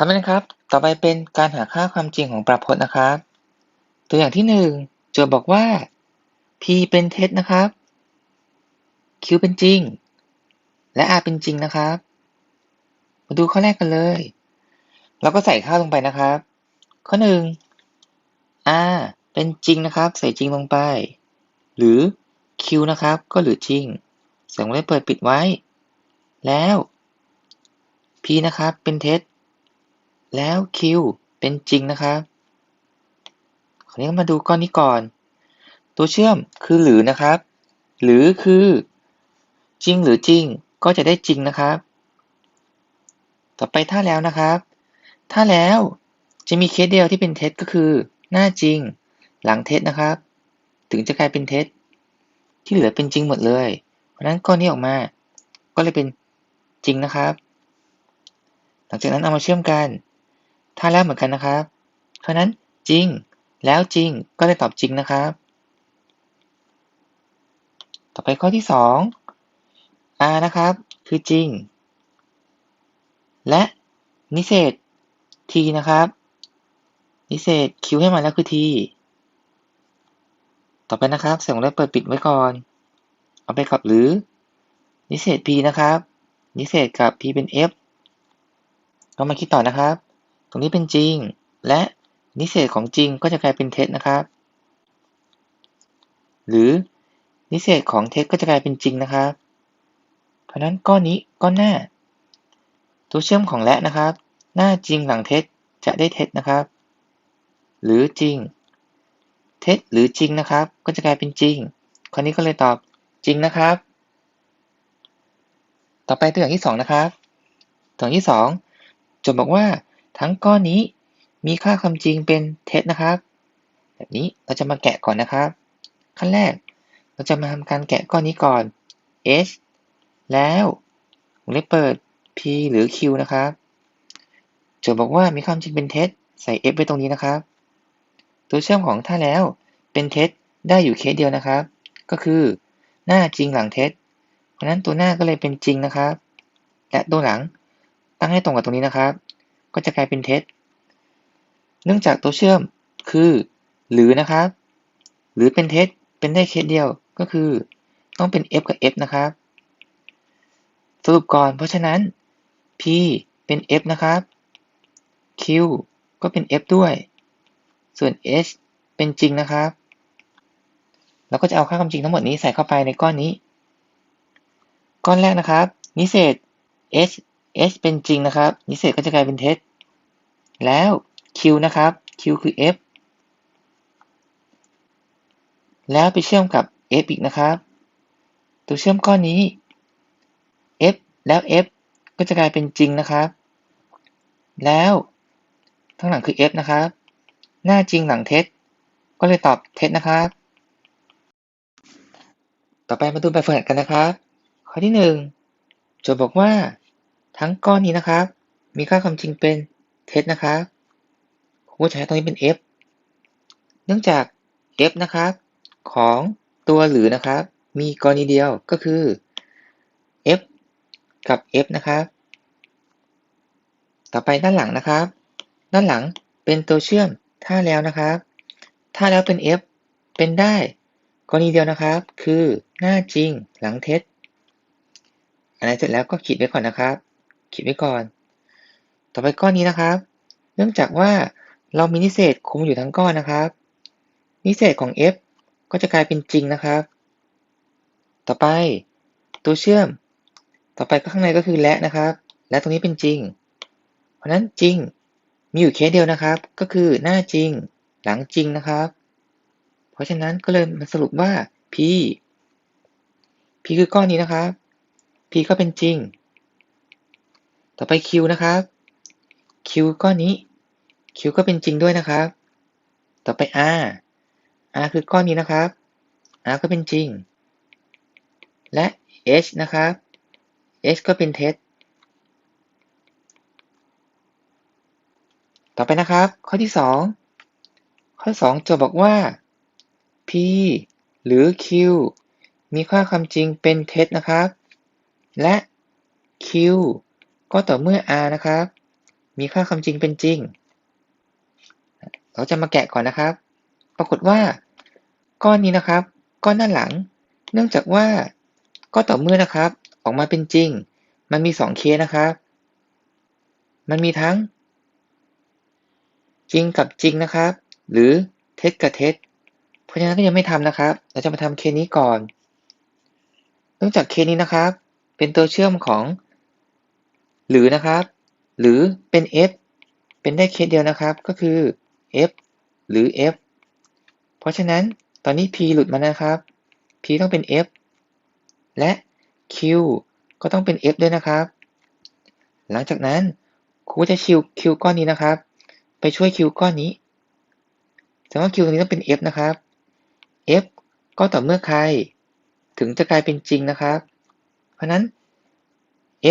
คำนั้นครับ ต่อไปเป็นการหาค่าความจริงของประพจน์นะครับ ตัวอย่างที่หนึ่งโจทย์บอกว่า p เป็นเท็จนะครับ q เป็นจริง และ r เป็นจริงนะครับ มาดูข้อแรกกันเลย เราก็ใส่ค่าลงไปนะครับ ข้อหนึ่ง r เป็นจริงนะครับ ใส่จริงลงไป หรือ q นะครับ ก็หรือจริงเสียงเลขเปิดปิดไว้ แล้ว p นะครับ เป็นเท็จ แล้ว q เป็นจริงนะครับคราวนี้มาดูก้อนนี้ก่อน ตัวเชื่อมคือหรือนะครับ หรือคือจริงหรือจริงก็จะได้จริงนะครับ ต่อไปถ้าแล้วนะครับ ถ้าแล้วจะมีเคสเดียวที่เป็นเท็จก็คือ หน้าจริง หลังเท็จนะครับ ถึงจะกลายเป็นเท็จ ที่เหลือเป็นจริงหมดเลย เพราะนั้นก้อนนี้ออกมา ก็เลยเป็นจริงนะครับ หลังจากนั้นเอามาเชื่อมกัน ถ้าแล้วเหมือนกันนะครับ เพราะนั้นจริง แล้วจริงก็เลยตอบจริงนะครับ ต่อไปข้อที่สอง r นะครับ คือจริง และนิเศษ t นะครับ นิเศษ q ให้มาแล้วคือ t ต่อไปนะครับเสียงแรกเปิดปิดไว้ก่อน เอาไปกับหรือ นิเศษ p นะครับ นิเศษกับ p เป็น f เรามาคิดต่อนะครับ ตรงนี้เป็นจริง และนิเศษของจริงก็จะกลายเป็นเท็จนะครับ หรือนิเศษของเท็จก็จะกลายเป็นจริงนะครับ เพราะนั้นก้อนนี้ก้อนหน้า ตัวเชื่อมของและนะครับ หน้าจริงหลังเท็จจะได้เท็จนะครับ หรือจริง เท็จหรือจริงนะครับ ก็จะกลายเป็นจริงข้อนี้ก็เลยตอบจริงนะครับ ต่อไปตัวอย่างที่สองนะครับ ตัวอย่างที่สองโจทย์บอกว่า ทั้งก้อนนี้มีค่าความจริงเป็นเท็จนะครับ แบบนี้เราจะมาแกะก่อนนะครับ ขั้นแรกเราจะมาทำการแกะก้อนนี้ก่อน h แล้ววงเล็บเปิด p หรือ q นะครับโจทย์บอกว่ามีความจริงเป็นเท็จใส่ f ไว้ตรงนี้นะครับ ตัวเชื่อมของถ้าแล้วเป็นเท็จได้อยู่เคสเดียวนะครับ ก็คือหน้าจริงหลังเท็จ เพราะนั้นตัวหน้าก็เลยเป็นจริงนะครับ และตัวหลังตั้งให้ตรงกับตรงนี้นะครับ ก็จะกลายเป็นเท็จ เนื่องจากตัวเชื่อมคือ หรือนะครับ หรือเป็นเท็จเป็นได้เคสเดียวก็คือ ต้องเป็น f กับ f นะครับ สรุปก่อนเพราะฉะนั้น p เป็น f นะครับ q ก็เป็น f ด้วย ส่วน h เป็นจริงนะครับเราก็จะเอาค่าความจริงทั้งหมดนี้ใส่เข้าไปในก้อนนี้ ก้อนแรกนะครับ นิเศษ h h เป็นจริงนะครับ นิเศษก็จะกลายเป็นเท็จ แล้ว q นะครับ q คือ f แล้วไปเชื่อมกับ f อีกนะครับ ตัวเชื่อมก้อนนี้ f แล้ว f ก็จะกลายเป็นจริงนะครับ แล้วข้างหลังคือ f นะครับ หน้าจริงหลังเท็จ ก็เลยตอบเท็จนะครับ ต่อไปมาดูแบบฝึกหัดกันนะครับ ข้อที่หนึ่งโจทย์บอกว่า ทั้งก้อนนี้นะครับ มีค่าความจริงเป็นเท็จนะครับผมก็ใช้ตรงนี้เป็น f เนื่องจาก f นะครับ ของตัวหรือนะครับ มีกรณีเดียวก็คือ f กับ f นะครับ ต่อไปด้านหลังนะครับ ด้านหลังเป็นตัวเชื่อมถ้าแล้วนะครับ ถ้าแล้วเป็น f เป็นได้กรณีเดียวนะครับ คือหน้าจริงหลังเท็จอะไรเสร็จแล้วก็ขีดไว้ก่อนนะครับ ขีดไว้ก่อน ต่อไปก้อนนี้นะครับ เนื่องจากว่าเรามีนิเศษคุมอยู่ทั้งก้อนนะครับ นิเศษของ f ก็จะกลายเป็นจริงนะครับ ต่อไปตัวเชื่อม ต่อไปก็ข้างในก็คือและนะครับ และตรงนี้เป็นจริง เพราะนั้นจริงมีอยู่เคสเดียวนะครับ ก็คือหน้าจริง หลังจริงนะครับ เพราะฉะนั้นก็เลยมาสรุปว่า p p คือก้อนนี้นะครับ p ก็เป็นจริง ต่อไป q นะครับ q ก้อนนี้ q ก็เป็นจริงด้วยนะครับ ต่อไป r r คือก้อนนี้นะครับ r ก็เป็นจริง และ h นะครับ h ก็เป็นเท็จ ต่อไปนะครับ ข้อที่ 2 ข้อ 2 โจทย์บอกว่า p หรือ q มีค่าความจริงเป็นเท็จนะครับ และ q ก็ต่อเมื่อ r นะครับ มีค่าความจริงเป็นจริง เราจะมาแกะก่อนนะครับ ปรากฏว่า ก้อนนี้นะครับ ก้อนด้านหลัง เนื่องจากว่า ก็ต่อเมื่อนะครับ ออกมาเป็นจริง มันมี2เคสนะครับ มันมีทั้ง จริงกับจริงนะครับ หรือเท็จกับเท็จเพราะฉะนั้นก็ยังไม่ทำนะครับ เราจะมาทำเคสนี้ก่อน เนื่องจากเคสนี้นะครับ เป็นตัวเชื่อมของ หรือนะครับ หรือเป็น f เป็นได้เคสเดียวนะครับ ก็คือ f หรือ f เพราะฉะนั้นตอนนี้ p หลุดมานะครับ p ต้องเป็น f และ q ก็ต้องเป็น f ด้วยนะครับ หลังจากนั้นครูจะชิว q ก้อนนี้นะครับ ไปช่วย q ก้อนนี้แสดงว่า q ตรงนี้ต้องเป็น f นะครับ f ก็ต่อเมื่อใคร ถึงจะกลายเป็นจริงนะครับ เพราะนั้น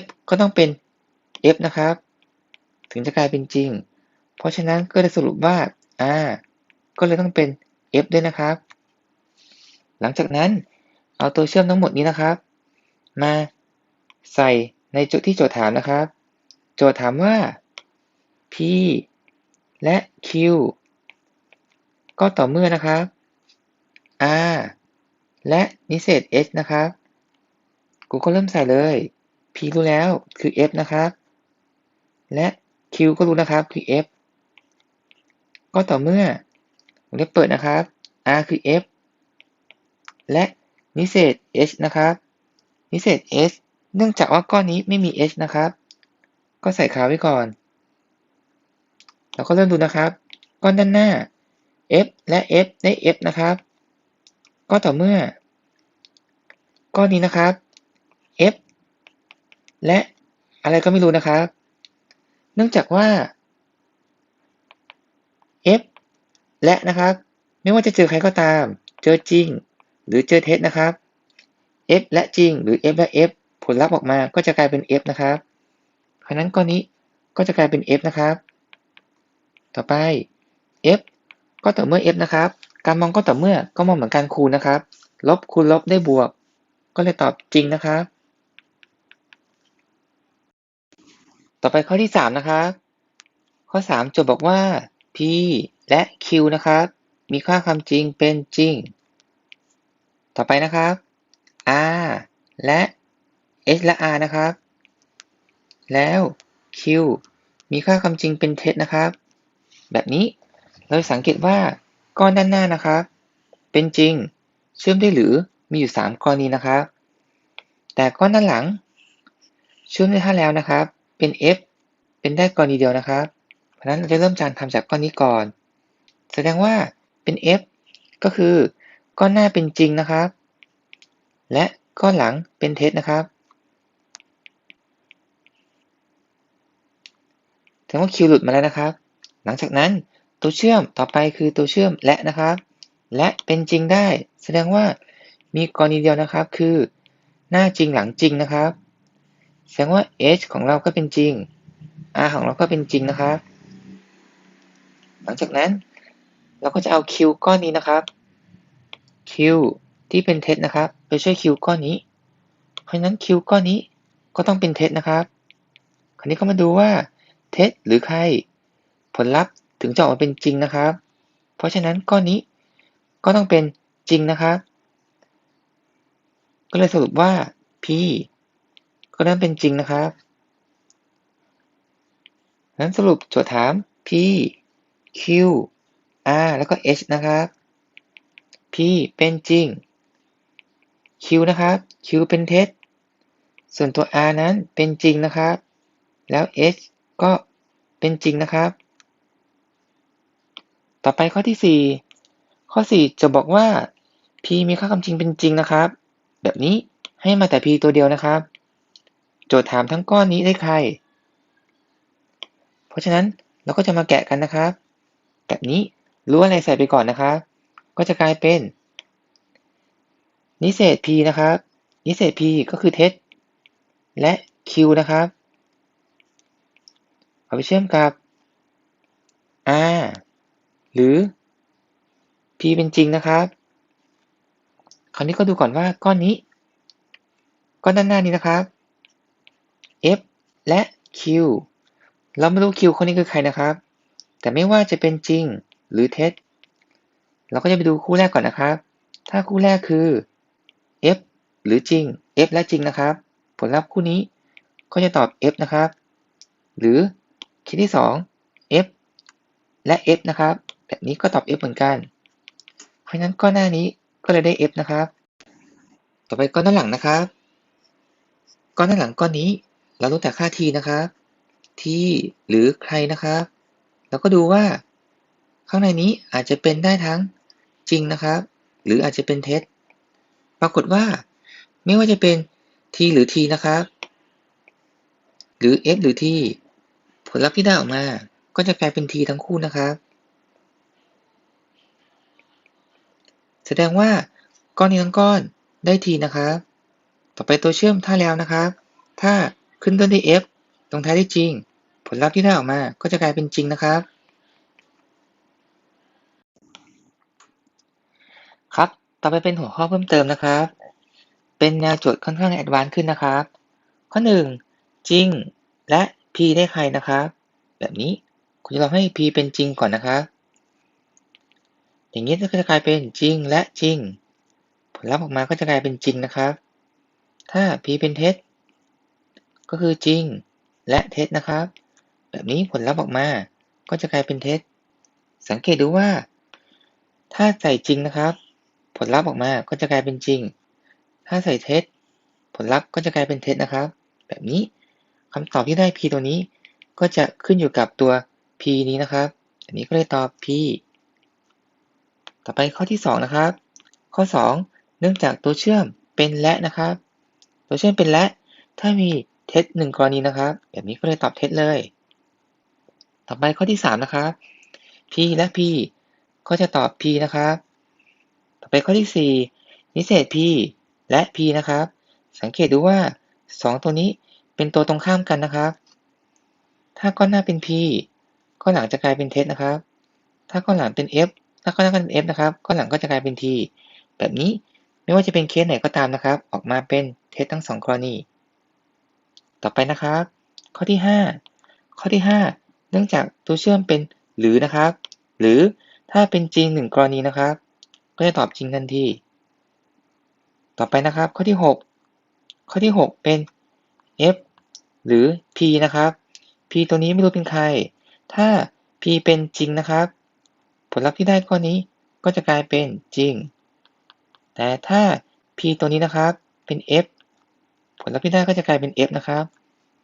f ก็ต้องเป็น f นะครับ ถึงจะกลายเป็นจริง เพราะฉะนั้นก็จะสรุปว่า r ก็เลยต้องเป็น f ด้วยนะครับ หลังจากนั้นเอาตัวเชื่อมทั้งหมดนี้นะครับ มาใส่ในจุดที่โจทย์ถามนะครับ โจทย์ถามว่า p และ q ก็ต่อเมื่อนะครับ r และนิเศษ h นะครับ กูก็เริ่มใส่เลย p รู้แล้วคือ f นะครับ และ q ก็รู้นะครับคือ f ก็ต่อเมื่อวงเล็บเปิดนะครับ r คือ f และนิเศษ h นะครับนิเศษ h เนื่องจากว่าก้อนนี้ไม่มี h นะครับ ก็ใส่ขาไว้ก่อนเราก็เริ่มดูนะครับ ก้อนด้านหน้า f และ f ได้ f นะครับ ก็ต่อเมื่อ ก้อนนี้นะครับ f และอะไรก็ไม่รู้นะครับ เนื่องจากว่า f และนะครับ ไม่ว่าจะเจอใครก็ตาม เจอจริง หรือเจอเท็จนะครับ f และจริง หรือ f และ f ผลลัพธ์ออกมาก็จะกลายเป็น f นะครับ เพราะนั้นก้อนนี้ก็จะกลายเป็น f นะครับ ต่อไป f ก็ต่อเมื่อ f นะครับ การมองก็ต่อเมื่อก็มองเหมือนการคูณนะครับ ลบคูณลบได้บวก ก็เลยตอบจริงนะครับ ต่อไปข้อที่3นะครับ ข้อ 3 โจทย์บอกว่า p และ q นะครับ มีค่าความจริงเป็นจริง ต่อไปนะครับ r และ h และ r นะครับ แล้ว q มีค่าความจริงเป็นเท็จนะครับ แบบนี้เราสังเกตว่าก้อนด้านหน้านะครับ เป็นจริง เชื่อมได้หรือมีอยู่ 3กรณีนะครับ แต่ก้อนด้านหลัง เชื่อมได้ท่าแล้วนะครับ เป็น f เป็นได้กรณีเดียวนะครับ เพราะฉะนั้นเราจะเริ่มการทำจากก้อนนี้ก่อน แสดงว่าเป็น f ก็คือก้อนหน้าเป็นจริงนะครับ และก้อนหลังเป็นเท็จนะครับแสดงว่า q หลุดมาแล้วนะครับ หลังจากนั้นตัวเชื่อมต่อไปคือตัวเชื่อมและนะครับ และเป็นจริงได้ แสดงว่ามีกรณีเดียวนะครับ คือ หน้าจริงหลังจริงนะครับ แสดงว่า h ของเราก็เป็นจริง r ของเราก็เป็นจริงนะครับ หลังจากนั้นเราก็จะเอา q ก้อนนี้นะครับ q ที่เป็นเท็จนะครับ ไปช่วย q ก้อนนี้ เพราะฉะนั้น q ก้อนนี้ก็ต้องเป็นเท็จนะครับ คราวนี้ก็มาดูว่าเท็จหรือใครผลลัพธ์ถึงจะออกมาเป็นจริงนะครับ เพราะฉะนั้นก้อนนี้ก็ต้องเป็นจริงนะครับ ก็เลยสรุปว่า p ก็ต้องเป็นจริงนะครับนั้นสรุปโจทย์ถาม p q r แล้วก็ h นะครับ p เป็นจริง q นะครับ q เป็นเท็จ ส่วนตัว r นั้นเป็นจริงนะครับ แล้ว h ก็เป็นจริงนะครับ ต่อไปข้อที่ 4 ข้อ 4 จะบอกว่า p มีค่าความจริงเป็นจริงนะครับ แบบนี้ให้มาแต่ p ตัวเดียวนะครับ โจทย์ถามทั้งก้อนนี้ได้ใคร เพราะฉะนั้นเราก็จะมาแกะกันนะครับ แบบนี้รู้อะไรใส่ไปก่อนนะครับ ก็จะกลายเป็น นิเศษ p นะครับ นิเศษ p ก็คือเท็จและ q นะครับ เอาไปเชื่อมกับ r หรือ p เป็นจริงนะครับ คราวนี้ก็ดูก่อนว่าก้อนนี้ ก้อนด้านหน้านี้นะครับ f และ q เราไม่รู้คิวคนนี้คือใครนะครับ แต่ไม่ว่าจะเป็นจริงหรือเท็จ เราก็จะไปดูคู่แรกก่อนนะครับ ถ้าคู่แรกคือ f หรือจริง f และจริงนะครับ ผลลัพธ์คู่นี้ก็จะตอบ f นะครับ หรือเคสที่ 2 f และ f นะครับ แบบนี้ก็ตอบ f เหมือนกัน เพราะฉะนั้นก้อนหน้านี้ก็เลยได้ f นะครับ ต่อไปก้อนด้านหลังนะครับ ก้อนด้านหลังก้อนนี้ เรารู้แต่ค่า t นะครับ t หรือใครนะครับเราก็ดูว่า ข้างในนี้อาจจะเป็นได้ทั้งจริงนะครับ หรืออาจจะเป็นเท็จ ปรากฏว่า ไม่ว่าจะเป็น t หรือ t นะครับ หรือ f หรือ t ผลลัพธ์ที่ได้ออกมา ก็จะกลายเป็น t ทั้งคู่นะครับ แสดงว่าก้อนนี้ทั้งก้อนได้ t นะครับ ต่อไปตัวเชื่อมถ้าแล้วนะครับ ถ้า ขึ้นต้นด้วย f ลงท้ายด้วยจริง ผลลัพธ์ที่ได้ออกมาก็จะกลายเป็นจริงนะครับ ครับ ต่อไปเป็นหัวข้อเพิ่มเติมนะครับ เป็นแนวโจทย์ค่อนข้างแอดวานซ์ขึ้นนะครับ ข้อ 1 จริงและ p ได้ใครนะครับ แบบนี้คุณจะลองให้ p เป็นจริงก่อนนะครับ อย่างนี้ก็จะกลายเป็นจริงและจริง ผลลัพธ์ออกมาก็จะกลายเป็นจริงนะครับ ถ้า p เป็นเท็จ ก็คือจริง และเท็จนะครับ แบบนี้ผลลัพธ์ออกมา ก็จะกลายเป็นเท็จ สังเกตดูว่า ถ้าใส่จริงนะครับ ผลลัพธ์ออกมาก็จะกลายเป็นจริง ถ้าใส่เท็จ ผลลัพธ์ก็จะกลายเป็นเท็จนะครับ แบบนี้คำตอบที่ได้ p ตัวนี้ ก็จะขึ้นอยู่กับตัว p นี้นะครับ อันนี้ก็เลยตอบ p ต่อไปข้อที่ 2 นะครับ ข้อ 2 เนื่องจากตัวเชื่อมเป็นและนะครับ ตัวเชื่อมเป็นและ ถ้ามี เท็จหนึ่งกรณีนะครับ แบบนี้ก็เลยตอบเท็จเลย ต่อไปข้อที่ 3 นะครับ p และ p ก็จะตอบ p นะครับ ต่อไปข้อที่ 4 นิเศษ p และ p นะครับ สังเกตดูว่า 2 ตัวนี้เป็นตัวตรงข้ามกันนะครับ ถ้าก้อนหน้าเป็น p ก้อนหลังจะกลายเป็นเท็จนะครับ ถ้าก้อนหลังเป็น f ถ้าก้อนหน้าเป็น f นะครับก้อนหลังก็จะกลายเป็น t แบบนี้ไม่ว่าจะเป็นเคสไหนก็ตามนะครับ ออกมาเป็นเท็จทั้ง 2 กรณี ต่อไปนะครับ ข้อที่ 5 ข้อที่ 5 เนื่องจากตัวเชื่อมเป็นหรือนะครับ หรือถ้าเป็นจริง1กรณีนะครับ ก็จะตอบจริงทันที ต่อไปนะครับ ข้อที่ 6 ข้อที่ 6 เป็น f หรือ p นะครับ p ตัวนี้ไม่รู้เป็นใคร ถ้า p เป็นจริงนะครับ ผลลัพธ์ที่ได้ข้อนี้ก็จะกลายเป็นจริง แต่ถ้า p ตัวนี้นะครับเป็น f ผลลัพธ์ที่ได้ก็จะกลายเป็น f นะครับ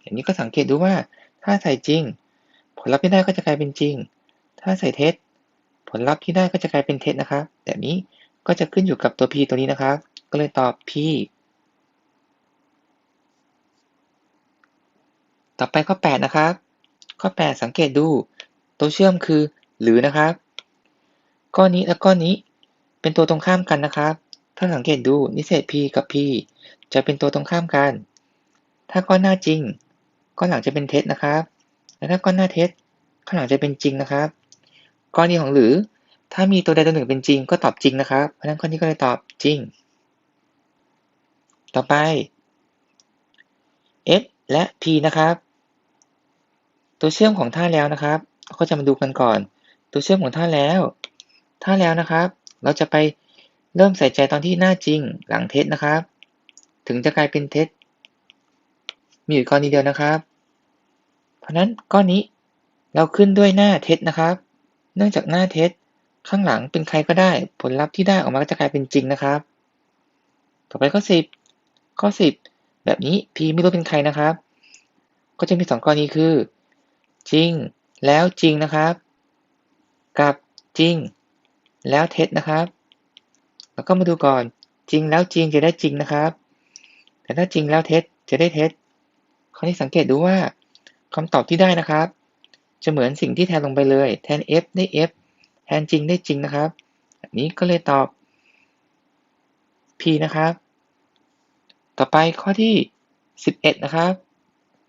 อย่างนี้ก็สังเกตดูว่า ถ้าใส่จริง ผลลัพธ์ที่ได้ก็จะกลายเป็นจริง ถ้าใส่เท็จ ผลลัพธ์ที่ได้ก็จะกลายเป็นเท็จนะครับ แบบนี้ก็จะขึ้นอยู่กับตัว p ตัวนี้นะครับ ก็เลยตอบ p ต่อไปข้อ 8 นะครับ ข้อ 8 สังเกตดู ตัวเชื่อมคือ หรือนะครับ ก้อนนี้และก้อนนี้เป็นตัวตรงข้ามกันนะครับ ถ้าสังเกตดูนิเศษ p กับ p จะเป็นตัวตรงข้ามกัน ถ้าก้อนหน้าจริง ก้อนหลังจะเป็นเท็จนะครับ และถ้าก้อนหน้าเท็จข้างหลังจะเป็นจริงนะครับ กรณีของหรือ ถ้ามีตัวใดตัวหนึ่งเป็นจริงก็ตอบจริงนะครับ เพราะนั้นข้อนี้ก็เลยตอบจริง ต่อไป f และ p นะครับ ตัวเชื่อมของท่าแล้วนะครับ ก็จะมาดูกันก่อน ตัวเชื่อมของท่าแล้ว ท่าแล้วนะครับ เราจะไปเริ่มใส่ใจตอนที่หน้าจริงหลังเท็จนะครับ ถึงจะกลายเป็นเท็จ มีอยู่กรณีเดียวนะครับ เพราะนั้นก้อนนี้เราขึ้นด้วยหน้าเท็จนะครับ เนื่องจากหน้าเท็จข้างหลังเป็นใครก็ได้ ผลลัพธ์ที่ได้ออกมาก็จะกลายเป็นจริงนะครับ ต่อไปข้อ10ข้อ 10 แบบนี้ p ไม่รู้เป็นใครนะครับ ก็จะมี 2กรณีคือ จริง แล้วจริงนะครับ กับจริง แล้วเท็จนะครับ แล้วก็มาดูก่อนจริงแล้วจริงจะได้จริงนะครับ แต่ถ้าจริงแล้วเท็จจะได้เท็จคราวนี้สังเกตดูว่าคำตอบที่ได้นะครับ จะเหมือนสิ่งที่แทนลงไปเลย แทน f ได้ f แทนจริงได้จริงนะครับแบบนี้ก็เลยตอบ p นะครับ ต่อไปข้อที่ 11 นะครับ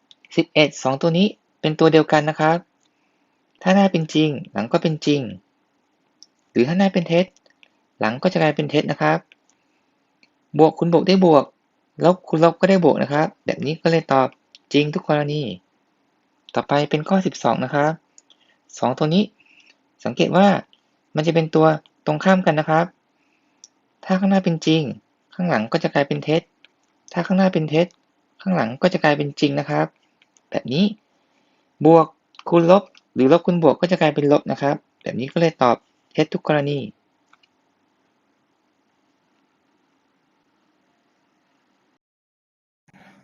11 2 ตัวนี้เป็นตัวเดียวกันนะครับ ถ้าหน้าเป็นจริง หลังก็เป็นจริง หรือถ้าหน้าเป็นเท็จ หลังก็จะกลายเป็นเท็จนะครับ บวกคุณบวกได้บวก ลบคุณลบก็ได้บวกนะครับ แบบนี้ก็เลยตอบจริงทุกกรณี ต่อไปเป็นข้อ 12 นะครับ2 ตัวนี้สังเกตว่ามันจะเป็นตัวตรงข้ามกันนะครับ ถ้าข้างหน้าเป็นจริง ข้างหลังก็จะกลายเป็นเท็จ ถ้าข้างหน้าเป็นเท็จ ข้างหลังก็จะกลายเป็นจริงนะครับ แบบนี้ บวกคูณลบ หรือลบคูณบวกก็จะกลายเป็นลบนะครับ แบบนี้ก็เลยตอบเท็จทุกกรณี